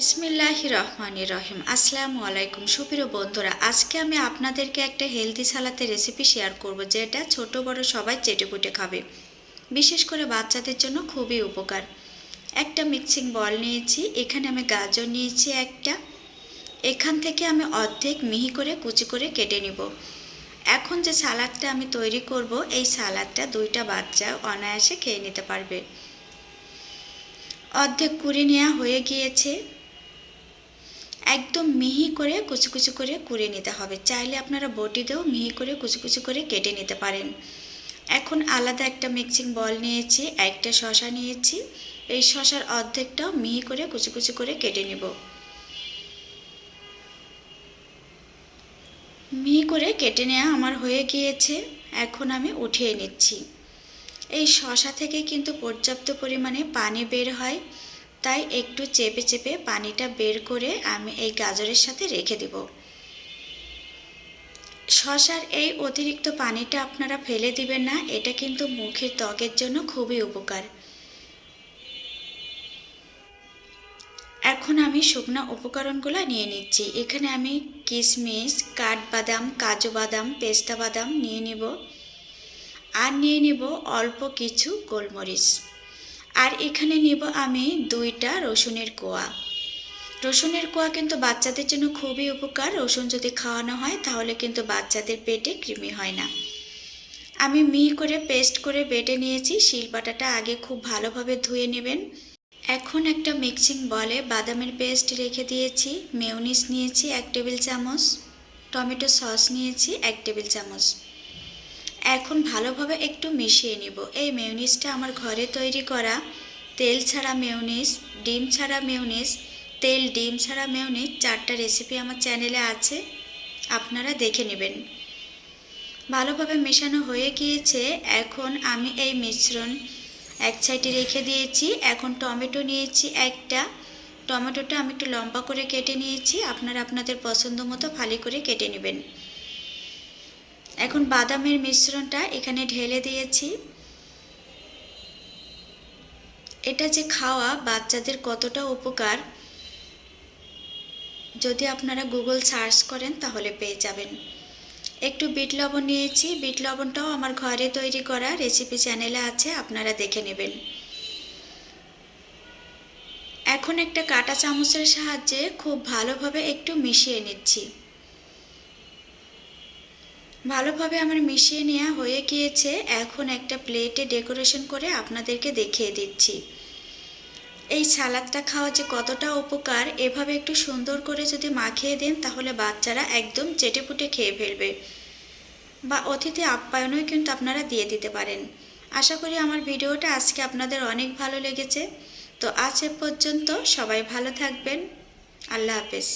বিসমিল্লাহ রহমান রহিম। আসসালামু আলাইকুম। সুপ্রিয় বন্ধুরা, আজকে আমি আপনাদেরকে একটা হেলদি সালাতের রেসিপি শেয়ার করব, যেটা ছোট, বড় সবাই চেটেপুটে খাবে। বিশেষ করে বাচ্চাদের জন্য খুবই উপকার। একটা মিক্সিং বল নিয়েছি, এখানে আমি গাজর নিয়েছি একটা। এখান থেকে আমি অর্ধেক মিহি করে কুচি করে কেটে নিব। এখন যে সালাদটা আমি তৈরি করব, এই সালাদটা দুইটা বাচ্চা অনায়াসে খেয়ে নিতে পারবে। অর্ধেক কুড়ি নেওয়া হয়ে গিয়েছে। একদম মিহি করে কুচি কুচি করে কুড়ে নিতে হবে। চাইলে আপনারা বটি দিয়েও মিহি করে কুচি কুচি করে কেটে নিতে পারেন। এখন আলাদা একটা মিক্সিং বল নিয়েছি, একটা শশা নিয়েছি। এই শশার অর্ধেকটাও মিহি করে কুচি কুচি করে কেটে নিব। মিহি করে কেটে নেওয়া আমার হয়ে গিয়েছে। এখন আমি উঠিয়ে নিচ্ছি। এই শশা থেকে কিন্তু পর্যাপ্ত পরিমাণে পানি বের হয়। তাই একটু চেপে চেপে পানিটা বের করে আমি এই গাজরের সাথে রেখে দেব। শশার এই অতিরিক্ত পানিটা আপনারা ফেলে দিবেন না, এটা কিন্তু মুখের ত্বকের জন্য খুবই উপকার। এখন আমি শুকনা উপকরণগুলো নিয়ে নিচ্ছি। এখানে আমি কিশমিশ, কাঠবাদাম কাজু বাদাম পেস্তা বাদাম নিয়ে নিব। আর নিয়ে নিব অল্প কিছু গোলমরিচ। আর এখানে নিব আমি দুইটা রসুনের কোয়া। রসুনের কোয়া কিন্তু বাচ্চাদের জন্য খুবই উপকার। রসুন যদি খাওয়ানো হয়, তাহলে কিন্তু বাচ্চাদের পেটে কৃমি হয় না। আমি মিহি করে পেস্ট করে বেটে নিয়েছি। শিলপাটাটা আগে খুব ভালোভাবে ধুয়ে নেবেন। এখন একটা মিক্সিং বলে বাদামের পেস্ট রেখে দিয়েছি। মেউনিস নিয়েছি এক টেবিল চামচ। টমেটো সস নিয়েছি এক টেবিল চামচ। এখন ভালোভাবে একটু মিশিয়ে নিব। এই মেয়নিসটা আমার ঘরে তৈরি করা। তেল ছাড়া মেয়নিস ডিম ছাড়া মেয়নিস তেল, ডিম ছাড়া মেয়নিস চারটা রেসিপি আমার চ্যানেলে আছে। আপনারা দেখে নেবেন। ভালোভাবে মেশানো হয়ে গিয়েছে। এখন আমি এই মিশ্রণ এক সাইডে রেখে দিয়েছি। এখন টমেটো নিয়েছি একটা। টমেটোটা আমি একটু লম্বা করে কেটে নিয়েছি। আপনারা আপনাদের পছন্দ মতো ফালি করে কেটে নেবেন। এখন বাদামের মিশ্রণটা এখানে ঢেলে দিয়েছি। এটা যে খাওয়া বাচ্চাদের কতটা উপকার, যদি আপনারা গুগল সার্চ করেন তাহলে পেয়ে যাবেন। একটু বিট লবণ নিয়েছি, বিট লবণটাও আমার ঘরে তৈরি করা রেসিপি চ্যানেলে আছে, আপনারা দেখে নেবেন। এখন একটা কাটা চামচের সাহায্যে খুব ভালোভাবে একটু মিশিয়ে নিচ্ছি। ভালোভাবে আমার মিশিয়ে নেওয়া হয়ে গিয়েছে, এখন একটা প্লেটে ডেকোরেশন করে আপনাদেরকে দেখিয়ে দিচ্ছি। এই সালাদটা খাওয়া যে কতটা উপকার, এভাবে একটু সুন্দর করে যদি মাখিয়ে দেন, তাহলে বাচ্চারা একদম চেটেপুটে খেয়ে ফেলবে। বা অতিথি আপ্যায়নও কিন্তু আপনারা দিয়ে দিতে পারেন। আশা করি আমার ভিডিওটা আজকে আপনাদের অনেক ভালো লেগেছে। তো আজ এ পর্যন্ত সবাই ভালো থাকবেন। আল্লাহ হাফেজ।